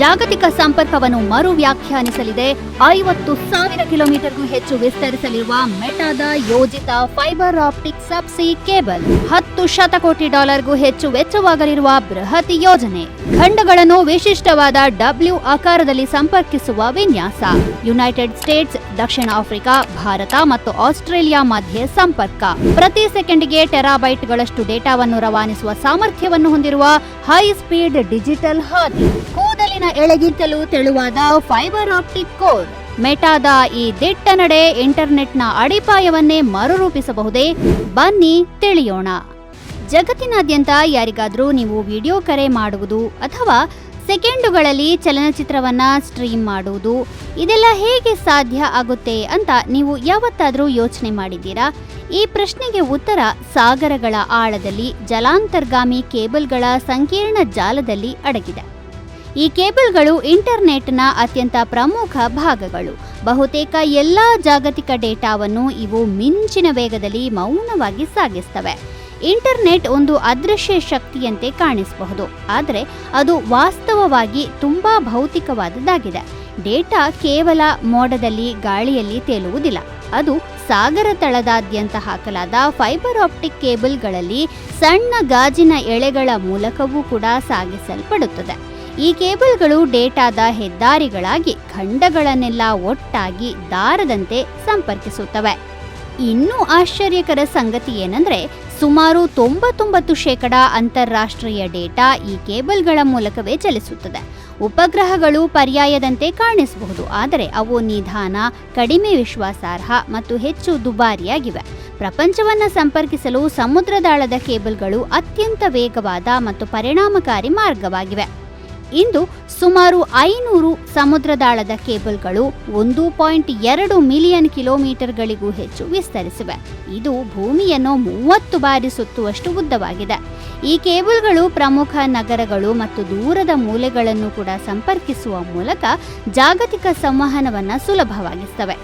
ಜಾಗತಿಕ ಸಂಪರ್ಕವನ್ನು ಮರು ವ್ಯಾಖ್ಯಾನಿಸಲಿದೆ. ಐವತ್ತು ಸಾವಿರ ಕಿಲೋಮೀಟರ್ಗೂ ಹೆಚ್ಚು ವಿಸ್ತರಿಸಲಿರುವ ಮೆಟಾದ ಯೋಜಿತ ಫೈಬರ್ ಆಪ್ಟಿಕ್ ಸಬ್ಸಿ ಕೇಬಲ್ ಹತ್ತು ಶತಕೋಟಿ ಡಾಲರ್ಗೂ ಹೆಚ್ಚು ವೆಚ್ಚವಾಗಲಿರುವ ಬೃಹತ್ ಯೋಜನೆ. ಖಂಡಗಳನ್ನು ವಿಶಿಷ್ಟವಾದ ಡಬ್ಲ್ಯೂ ಆಕಾರದಲ್ಲಿ ಸಂಪರ್ಕಿಸುವ ವಿನ್ಯಾಸ. ಯುನೈಟೆಡ್ ಸ್ಟೇಟ್ಸ್, ದಕ್ಷಿಣ ಆಫ್ರಿಕಾ, ಭಾರತ ಮತ್ತು ಆಸ್ಟ್ರೇಲಿಯಾ ಮಧ್ಯೆ ಸಂಪರ್ಕ. ಪ್ರತಿ ಸೆಕೆಂಡ್ಗೆ ಟೆರಾಬೈಟ್ಗಳಷ್ಟು ಡೇಟಾವನ್ನು ರವಾನಿಸುವ ಸಾಮರ್ಥ್ಯವನ್ನು ಹೊಂದಿರುವ ಹೈ ಸ್ಪೀಡ್ ಡಿಜಿಟಲ್ ಹಾದಿ. ಕೂದಲಿನ ಎಳೆಗಿಂತಲೂ ತೆಳುವಾದ ಫೈಬರ್ ಆಪ್ಟಿಕ್ ಕೋರ್ ಮೆಟಾದ ಈ ದಿಟ್ಟ ನಡೆ ಇಂಟರ್ನೆಟ್ನ ಅಡಿಪಾಯವನ್ನೇ ಮರುರೂಪಿಸಬಹುದೇ? ಬನ್ನಿ ತಿಳಿಯೋಣ. ಜಗತ್ತಿನಾದ್ಯಂತ ಯಾರಿಗಾದರೂ ನೀವು ವಿಡಿಯೋ ಕರೆ ಮಾಡುವುದು ಅಥವಾ ಸೆಕೆಂಡುಗಳಲ್ಲಿ ಚಲನಚಿತ್ರವನ್ನ ಸ್ಟ್ರೀಮ್ ಮಾಡುವುದು, ಇದೆಲ್ಲ ಹೇಗೆ ಸಾಧ್ಯ ಆಗುತ್ತೆ ಅಂತ ನೀವು ಯಾವತ್ತಾದರೂ ಯೋಚನೆ ಮಾಡಿದ್ದೀರಾ? ಈ ಪ್ರಶ್ನೆಗೆ ಉತ್ತರ ಸಾಗರಗಳ ಆಳದಲ್ಲಿ ಜಲಾಂತರ್ಗಾಮಿ ಕೇಬಲ್ಗಳ ಸಂಕೀರ್ಣ ಜಾಲದಲ್ಲಿ ಅಡಗಿದೆ. ಈ ಕೇಬಲ್ಗಳು ಇಂಟರ್ನೆಟ್ನ ಅತ್ಯಂತ ಪ್ರಮುಖ ಭಾಗಗಳು. ಬಹುತೇಕ ಎಲ್ಲ ಜಾಗತಿಕ ಡೇಟಾವನ್ನು ಇವು ಮಿಂಚಿನ ವೇಗದಲ್ಲಿ ಮೌನವಾಗಿ ಸಾಗಿಸ್ತವೆ. ಇಂಟರ್ನೆಟ್ ಒಂದು ಅದೃಶ್ಯ ಶಕ್ತಿಯಂತೆ ಕಾಣಿಸಬಹುದು. ಆದರೆ ಅದು ವಾಸ್ತವವಾಗಿ ತುಂಬಾ ಭೌತಿಕವಾದದ್ದಾಗಿದೆ ಡೇಟಾ ಕೇವಲ ಮೋಡದಲ್ಲಿ, ಗಾಳಿಯಲ್ಲಿ ತೇಲುವುದಿಲ್ಲ. ಅದು ಸಾಗರ ತಳದಾದ್ಯಂತ ಹಾಕಲಾದ ಫೈಬರ್ ಆಪ್ಟಿಕ್ ಕೇಬಲ್ಗಳಲ್ಲಿ ಸಣ್ಣ ಗಾಜಿನ ಎಳೆಗಳ ಮೂಲಕವೂ ಕೂಡ ಸಾಗಿಸಲ್ಪಡುತ್ತದೆ. ಈ ಕೇಬಲ್ಗಳು ಡೇಟಾದ ಹೆದ್ದಾರಿಗಳಾಗಿ ಖಂಡಗಳನ್ನೆಲ್ಲ ಒಟ್ಟಾಗಿ ದಾರದಂತೆ ಸಂಪರ್ಕಿಸುತ್ತವೆ. ಇನ್ನೂ ಆಶ್ಚರ್ಯಕರ ಸಂಗತಿ ಏನಂದ್ರೆ, ಸುಮಾರು ತೊಂಬತ್ತೊಂಬತ್ತು ಶೇಕಡ ಅಂತಾರಾಷ್ಟ್ರೀಯ ಡೇಟಾ ಈ ಕೇಬಲ್ಗಳ ಮೂಲಕವೇ ಚಲಿಸುತ್ತದೆ. ಉಪಗ್ರಹಗಳು ಪರ್ಯಾಯದಂತೆ ಕಾಣಿಸಬಹುದು, ಆದರೆ ಅವು ನಿಧಾನ, ಕಡಿಮೆ ವಿಶ್ವಾಸಾರ್ಹ ಮತ್ತು ಹೆಚ್ಚು ದುಬಾರಿಯಾಗಿವೆ. ಪ್ರಪಂಚವನ್ನು ಸಂಪರ್ಕಿಸಲು ಸಮುದ್ರದಾಳದ ಕೇಬಲ್ಗಳು ಅತ್ಯಂತ ವೇಗವಾದ ಮತ್ತು ಪರಿಣಾಮಕಾರಿ ಮಾರ್ಗವಾಗಿವೆ. ಇಂದು ಸುಮಾರು ಐನೂರು ಸಮುದ್ರದಾಳದ ಕೇಬಲ್ಗಳು ಒಂದು ಪಾಯಿಂಟ್ ಎರಡು ಮಿಲಿಯನ್ ಕಿಲೋಮೀಟರ್ಗಳಿಗೂ ಹೆಚ್ಚು ವಿಸ್ತರಿಸಿವೆ. ಇದು ಭೂಮಿಯನ್ನು ಮೂವತ್ತು ಬಾರಿ ಸುತ್ತುವಷ್ಟು ಉದ್ದವಾಗಿದೆ. ಈ ಕೇಬಲ್ಗಳು ಪ್ರಮುಖ ನಗರಗಳು ಮತ್ತು ದೂರದ ಮೂಲೆಗಳನ್ನು ಕೂಡ ಸಂಪರ್ಕಿಸುವ ಮೂಲಕ ಜಾಗತಿಕ ಸಂವಹನವನ್ನು ಸುಲಭವಾಗಿಸ್ತವೆ.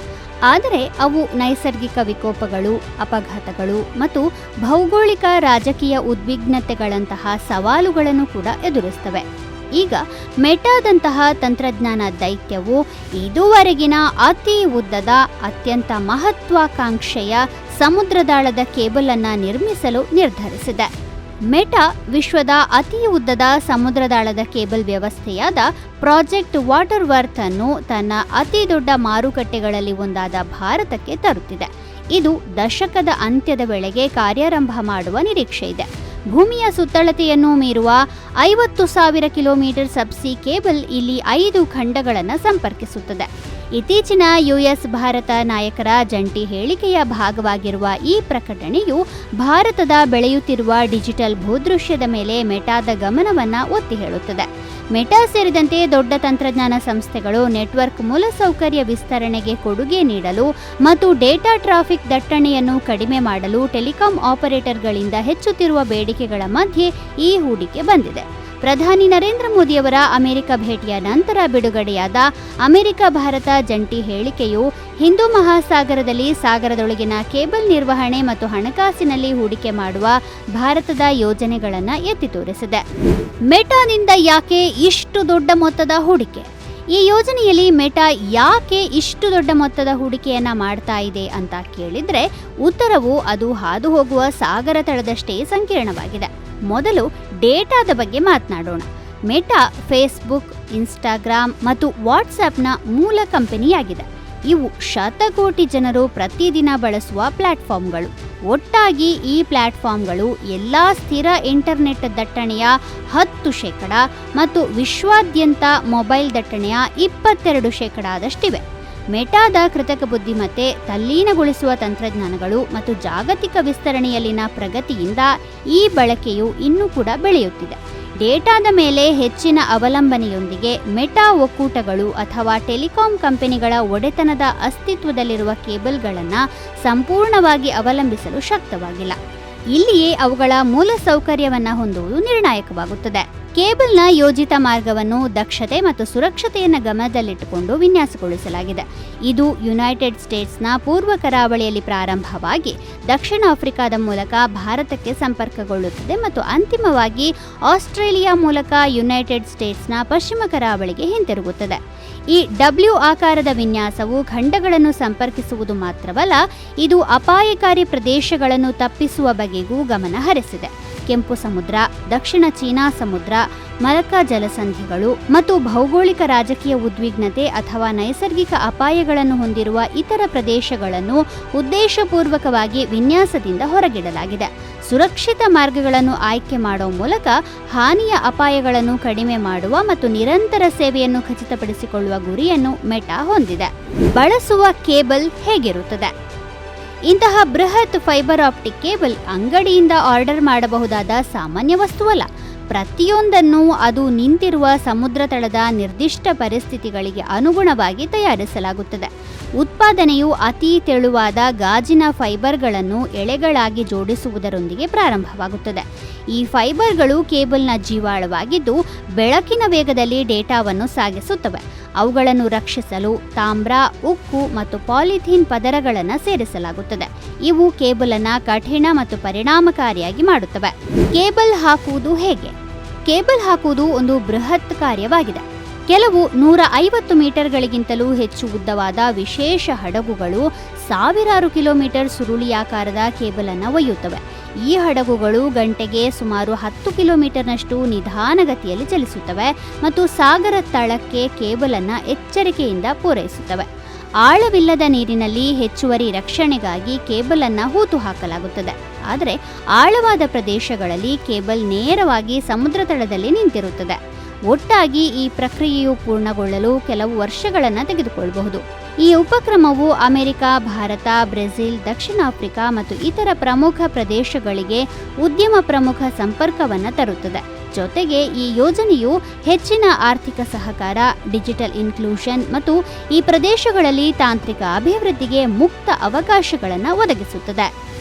ಆದರೆ ಅವು ನೈಸರ್ಗಿಕ ವಿಕೋಪಗಳು, ಅಪಘಾತಗಳು ಮತ್ತು ಭೌಗೋಳಿಕ ರಾಜಕೀಯ ಉದ್ವಿಗ್ನತೆಗಳಂತಹ ಸವಾಲುಗಳನ್ನು ಕೂಡ ಎದುರಿಸ್ತವೆ. ಈಗ ಮೆಟಾದಂತಹ ತಂತ್ರಜ್ಞಾನ ದೈತ್ಯವು ಇದುವರೆಗಿನ ಅತಿ ಉದ್ದದ, ಅತ್ಯಂತ ಮಹತ್ವಾಕಾಂಕ್ಷೆಯ ಸಮುದ್ರದಾಳದ ಕೇಬಲ್ ಅನ್ನು ನಿರ್ಮಿಸಲು ನಿರ್ಧರಿಸಿದೆ. ಮೆಟಾ ವಿಶ್ವದ ಅತಿ ಉದ್ದದ ಸಮುದ್ರದಾಳದ ಕೇಬಲ್ ವ್ಯವಸ್ಥೆಯಾದ ಪ್ರಾಜೆಕ್ಟ್ ವಾಟರ್ ವರ್ತ್ ಅನ್ನು ತನ್ನ ಅತಿ ದೊಡ್ಡ ಮಾರುಕಟ್ಟೆಗಳಲ್ಲಿ ಒಂದಾದ ಭಾರತಕ್ಕೆ ತರುತ್ತಿದೆ. ಇದು ದಶಕದ ಅಂತ್ಯದ ವೇಳೆಗೆ ಕಾರ್ಯಾರಂಭ ಮಾಡುವ ನಿರೀಕ್ಷೆ ಇದೆ ಭೂಮಿಯ ಸುತ್ತಳತೆಯನ್ನು ಮೀರುವ ಐವತ್ತು ಸಾವಿರ ಕಿಲೋಮೀಟರ್ ಸಬ್ಸಿ ಕೇಬಲ್ ಇಲ್ಲಿ ಐದು ಖಂಡಗಳನ್ನು ಸಂಪರ್ಕಿಸುತ್ತದೆ. ಇತ್ತೀಚಿನ ಯುಎಸ್ ಭಾರತ ನಾಯಕರ ಜಂಟಿ ಹೇಳಿಕೆಯ ಭಾಗವಾಗಿರುವ ಈ ಪ್ರಕಟಣೆಯು ಭಾರತದ ಬೆಳೆಯುತ್ತಿರುವ ಡಿಜಿಟಲ್ ಭೂದೃಶ್ಯದ ಮೇಲೆ ಮೆಟಾದ ಗಮನವನ್ನು ಒತ್ತಿ ಹೇಳುತ್ತದೆ. ಮೆಟಾ ಸೇರಿದಂತೆ ದೊಡ್ಡ ತಂತ್ರಜ್ಞಾನ ಸಂಸ್ಥೆಗಳು ನೆಟ್ವರ್ಕ್ ಮೂಲಸೌಕರ್ಯ ವಿಸ್ತರಣೆಗೆ ಕೊಡುಗೆ ನೀಡಲು ಮತ್ತು ಡೇಟಾ ಟ್ರಾಫಿಕ್ ದಟ್ಟಣೆಯನ್ನು ಕಡಿಮೆ ಮಾಡಲು ಟೆಲಿಕಾಂ ಆಪರೇಟರ್ಗಳಿಂದ ಹೆಚ್ಚುತ್ತಿರುವ ಬೇಡಿಕೆಗಳ ಮಧ್ಯೆ ಈ ಹೂಡಿಕೆ ಬಂದಿದೆ. ಪ್ರಧಾನಿ ನರೇಂದ್ರ ಮೋದಿಯವರ ಅಮೆರಿಕ ಭೇಟಿಯ ನಂತರ ಬಿಡುಗಡೆಯಾದ ಅಮೆರಿಕ ಭಾರತ ಜಂಟಿ ಹೇಳಿಕೆಯು ಹಿಂದೂ ಮಹಾಸಾಗರದಲ್ಲಿ ಸಾಗರದೊಳಗಿನ ಕೇಬಲ್ ನಿರ್ವಹಣೆ ಮತ್ತು ಹಣಕಾಸಿನಲ್ಲಿ ಹೂಡಿಕೆ ಮಾಡುವ ಭಾರತದ ಯೋಜನೆಗಳನ್ನು ಎತ್ತಿ ತೋರಿಸಿದೆ. ಮೆಟಾನಿಂದ ಯಾಕೆ ಇಷ್ಟು ದೊಡ್ಡ ಮೊತ್ತದ ಹೂಡಿಕೆ? ಈ ಯೋಜನೆಯಲ್ಲಿ ಮೆಟಾ ಯಾಕೆ ಇಷ್ಟು ದೊಡ್ಡ ಮೊತ್ತದ ಹೂಡಿಕೆಯನ್ನ ಮಾಡ್ತಾ ಇದೆ ಅಂತ ಕೇಳಿದ್ರೆ ಉತ್ತರವು ಅದು ಹಾದು ಹೋಗುವ ಸಾಗರ ತಳದಷ್ಟೇ ಸಂಕೀರ್ಣವಾಗಿದೆ. ಮೊದಲು ಡೇಟಾದ ಬಗ್ಗೆ ಮಾತನಾಡೋಣ. ಮೆಟಾ, ಫೇಸ್ಬುಕ್, ಇನ್ಸ್ಟಾಗ್ರಾಮ್ ಮತ್ತು ವಾಟ್ಸ್ಆ್ಯಪ್ನ ಮೂಲ ಕಂಪನಿಯಾಗಿದೆ. ಇವು ಶತಕೋಟಿ ಜನರು ಪ್ರತಿದಿನ ಬಳಸುವ ಪ್ಲಾಟ್ಫಾರ್ಮ್ಗಳು. ಒಟ್ಟಾಗಿ ಈ ಪ್ಲಾಟ್ಫಾರ್ಮ್ಗಳು ಎಲ್ಲ ಸ್ಥಿರ ಇಂಟರ್ನೆಟ್ ದಟ್ಟಣೆಯ ಹತ್ತು ಶೇಕಡ ಮತ್ತು ವಿಶ್ವಾದ್ಯಂತ ಮೊಬೈಲ್ ದಟ್ಟಣೆಯ ಇಪ್ಪತ್ತೆರಡು ಶೇಕಡಾದಷ್ಟಿವೆ. ಮೆಟಾದ ಕೃತಕ ಬುದ್ಧಿಮತ್ತೆ, ತಲ್ಲೀನಗೊಳಿಸುವ ತಂತ್ರಜ್ಞಾನಗಳು ಮತ್ತು ಜಾಗತಿಕ ವಿಸ್ತರಣೆಯಲ್ಲಿನ ಪ್ರಗತಿಯಿಂದ ಈ ಬಳಕೆಯು ಇನ್ನೂ ಕೂಡ ಬೆಳೆಯುತ್ತಿದೆ. ಡೇಟಾದ ಮೇಲೆ ಹೆಚ್ಚಿನ ಅವಲಂಬನೆಯೊಂದಿಗೆ ಮೆಟಾ ಒಕ್ಕೂಟಗಳು ಅಥವಾ ಟೆಲಿಕಾಂ ಕಂಪನಿಗಳ ಒಡೆತನದ ಅಸ್ತಿತ್ವದಲ್ಲಿರುವ ಕೇಬಲ್ಗಳನ್ನು ಸಂಪೂರ್ಣವಾಗಿ ಅವಲಂಬಿಸಲು ಶಕ್ತವಾಗಿಲ್ಲ. ಇಲ್ಲಿಯೇ ಅವುಗಳ ಮೂಲಸೌಕರ್ಯವನ್ನು ಹೊಂದುವುದು ನಿರ್ಣಾಯಕವಾಗುತ್ತದೆ. ಕೇಬಲ್ನ ಯೋಜಿತ ಮಾರ್ಗವನ್ನು ದಕ್ಷತೆ ಮತ್ತು ಸುರಕ್ಷತೆಯನ್ನು ಗಮನದಲ್ಲಿಟ್ಟುಕೊಂಡು ವಿನ್ಯಾಸಗೊಳಿಸಲಾಗಿದೆ. ಇದು ಯುನೈಟೆಡ್ ಸ್ಟೇಟ್ಸ್ನ ಪೂರ್ವ ಕರಾವಳಿಯಲ್ಲಿ ಪ್ರಾರಂಭವಾಗಿ ದಕ್ಷಿಣ ಆಫ್ರಿಕಾದ ಮೂಲಕ ಭಾರತಕ್ಕೆ ಸಂಪರ್ಕಗೊಳ್ಳುತ್ತದೆ ಮತ್ತು ಅಂತಿಮವಾಗಿ ಆಸ್ಟ್ರೇಲಿಯಾ ಮೂಲಕ ಯುನೈಟೆಡ್ ಸ್ಟೇಟ್ಸ್ನ ಪಶ್ಚಿಮ ಕರಾವಳಿಗೆ ಹಿಂತಿರುಗುತ್ತದೆ. ಈ ಡಬ್ಲ್ಯೂ ಆಕಾರದ ವಿನ್ಯಾಸವು ಖಂಡಗಳನ್ನು ಸಂಪರ್ಕಿಸುವುದು ಮಾತ್ರವಲ್ಲ, ಇದು ಅಪಾಯಕಾರಿ ಪ್ರದೇಶಗಳನ್ನು ತಪ್ಪಿಸುವ ಬಗೆಗೂ ಗಮನ ಹರಿಸಿದೆ. ಕೆಂಪು ಸಮುದ್ರ, ದಕ್ಷಿಣ ಚೀನಾ ಸಮುದ್ರ, ಮಲಕ ಜಲಸಂಧಿಗಳು ಮತ್ತು ಭೌಗೋಳಿಕ ರಾಜಕೀಯ ಉದ್ವಿಗ್ನತೆ ಅಥವಾ ನೈಸರ್ಗಿಕ ಅಪಾಯಗಳನ್ನು ಹೊಂದಿರುವ ಇತರ ಪ್ರದೇಶಗಳನ್ನು ಉದ್ದೇಶಪೂರ್ವಕವಾಗಿ ವಿನ್ಯಾಸದಿಂದ ಹೊರಗಿಡಲಾಗಿದೆ. ಸುರಕ್ಷಿತ ಮಾರ್ಗಗಳನ್ನು ಆಯ್ಕೆ ಮಾಡುವ ಮೂಲಕ ಹಾನಿಯ ಅಪಾಯಗಳನ್ನು ಕಡಿಮೆ ಮಾಡುವ ಮತ್ತು ನಿರಂತರ ಸೇವೆಯನ್ನು ಖಚಿತಪಡಿಸಿಕೊಳ್ಳುವ ಗುರಿಯನ್ನು ಮೆಟಾ ಹೊಂದಿದೆ. ಬಳಸುವ ಕೇಬಲ್ ಹೇಗಿರುತ್ತದೆ? ಇಂತಹ ಬೃಹತ್ ಫೈಬರ್ ಆಪ್ಟಿಕ್ ಕೇಬಲ್ ಅಂಗಡಿಯಿಂದ ಆರ್ಡರ್ ಮಾಡಬಹುದಾದ ಸಾಮಾನ್ಯ ವಸ್ತುವಲ್ಲ. ಪ್ರತಿಯೊಂದನ್ನು ಅದು ನಿಂತಿರುವ ಸಮುದ್ರ ತಳದ ನಿರ್ದಿಷ್ಟ ಪರಿಸ್ಥಿತಿಗಳಿಗೆ ಅನುಗುಣವಾಗಿ ತಯಾರಿಸಲಾಗುತ್ತದೆ. ಉತ್ಪಾದನೆಯು ಅತಿ ತೆಳುವಾದ ಗಾಜಿನ ಫೈಬರ್ಗಳನ್ನು ಎಳೆಗಳಾಗಿ ಜೋಡಿಸುವುದರೊಂದಿಗೆ ಪ್ರಾರಂಭವಾಗುತ್ತದೆ. ಈ ಫೈಬರ್ಗಳು ಕೇಬಲ್ನ ಜೀವಾಳವಾಗಿದ್ದು, ಬೆಳಕಿನ ವೇಗದಲ್ಲಿ ಡೇಟಾವನ್ನು ಸಾಗಿಸುತ್ತವೆ. ಅವುಗಳನ್ನು ರಕ್ಷಿಸಲು ತಾಮ್ರ, ಉಕ್ಕು ಮತ್ತು ಪಾಲಿಥೀನ್ ಪದರಗಳನ್ನು ಸೇರಿಸಲಾಗುತ್ತದೆ. ಇವು ಕೇಬಲನ್ನು ಕಠಿಣ ಮತ್ತು ಪರಿಣಾಮಕಾರಿಯಾಗಿ ಮಾಡುತ್ತವೆ. ಕೇಬಲ್ ಹಾಕುವುದು ಹೇಗೆ? ಕೇಬಲ್ ಹಾಕುವುದು ಒಂದು ಬೃಹತ್ ಕಾರ್ಯವಾಗಿದೆ. ಕೆಲವು ನೂರ ಐವತ್ತು ಮೀಟರ್ಗಳಿಗಿಂತಲೂ ಹೆಚ್ಚು ಉದ್ದವಾದ ವಿಶೇಷ ಹಡಗುಗಳು ಸಾವಿರಾರು ಕಿಲೋಮೀಟರ್ ಸುರುಳಿಯಾಕಾರದ ಕೇಬಲನ್ನು ಒಯ್ಯುತ್ತವೆ. ಈ ಹಡಗುಗಳು ಗಂಟೆಗೆ ಸುಮಾರು ಹತ್ತು ಕಿಲೋಮೀಟರ್ನಷ್ಟು ನಿಧಾನಗತಿಯಲ್ಲಿ ಚಲಿಸುತ್ತವೆ ಮತ್ತು ಸಾಗರ ತಳಕ್ಕೆ ಕೇಬಲನ್ನು ಎಚ್ಚರಿಕೆಯಿಂದ ಪೂರೈಸುತ್ತವೆ. ಆಳವಿಲ್ಲದ ನೀರಿನಲ್ಲಿ ಹೆಚ್ಚುವರಿ ರಕ್ಷಣೆಗಾಗಿ ಕೇಬಲನ್ನು ಹೂತು ಹಾಕಲಾಗುತ್ತದೆ. ಆದರೆ ಆಳವಾದ ಪ್ರದೇಶಗಳಲ್ಲಿ ಕೇಬಲ್ ನೇರವಾಗಿ ಸಮುದ್ರ ತಳದಲ್ಲಿ ನಿಂತಿರುತ್ತದೆ. ಒಟ್ಟಾಗಿ ಈ ಪ್ರಕ್ರಿಯೆಯು ಪೂರ್ಣಗೊಳ್ಳಲು ಕೆಲವು ವರ್ಷಗಳನ್ನು ತೆಗೆದುಕೊಳ್ಳಬಹುದು ಈ ಉಪಕ್ರಮವು ಅಮೆರಿಕ, ಭಾರತ, ಬ್ರೆಜಿಲ್, ದಕ್ಷಿಣ ಆಫ್ರಿಕಾ ಮತ್ತು ಇತರ ಪ್ರಮುಖ ಪ್ರದೇಶಗಳಿಗೆ ಉದ್ಯಮ ಪ್ರಮುಖ ಸಂಪರ್ಕವನ್ನು ತರುತ್ತದೆ. ಜೊತೆಗೆ ಈ ಯೋಜನೆಯು ಹೆಚ್ಚಿನ ಆರ್ಥಿಕ ಸಹಕಾರ, ಡಿಜಿಟಲ್ ಇನ್ಕ್ಲೂಷನ್ ಮತ್ತು ಈ ಪ್ರದೇಶಗಳಲ್ಲಿ ತಾಂತ್ರಿಕ ಅಭಿವೃದ್ಧಿಗೆ ಮುಕ್ತ ಅವಕಾಶಗಳನ್ನು ಒದಗಿಸುತ್ತದೆ.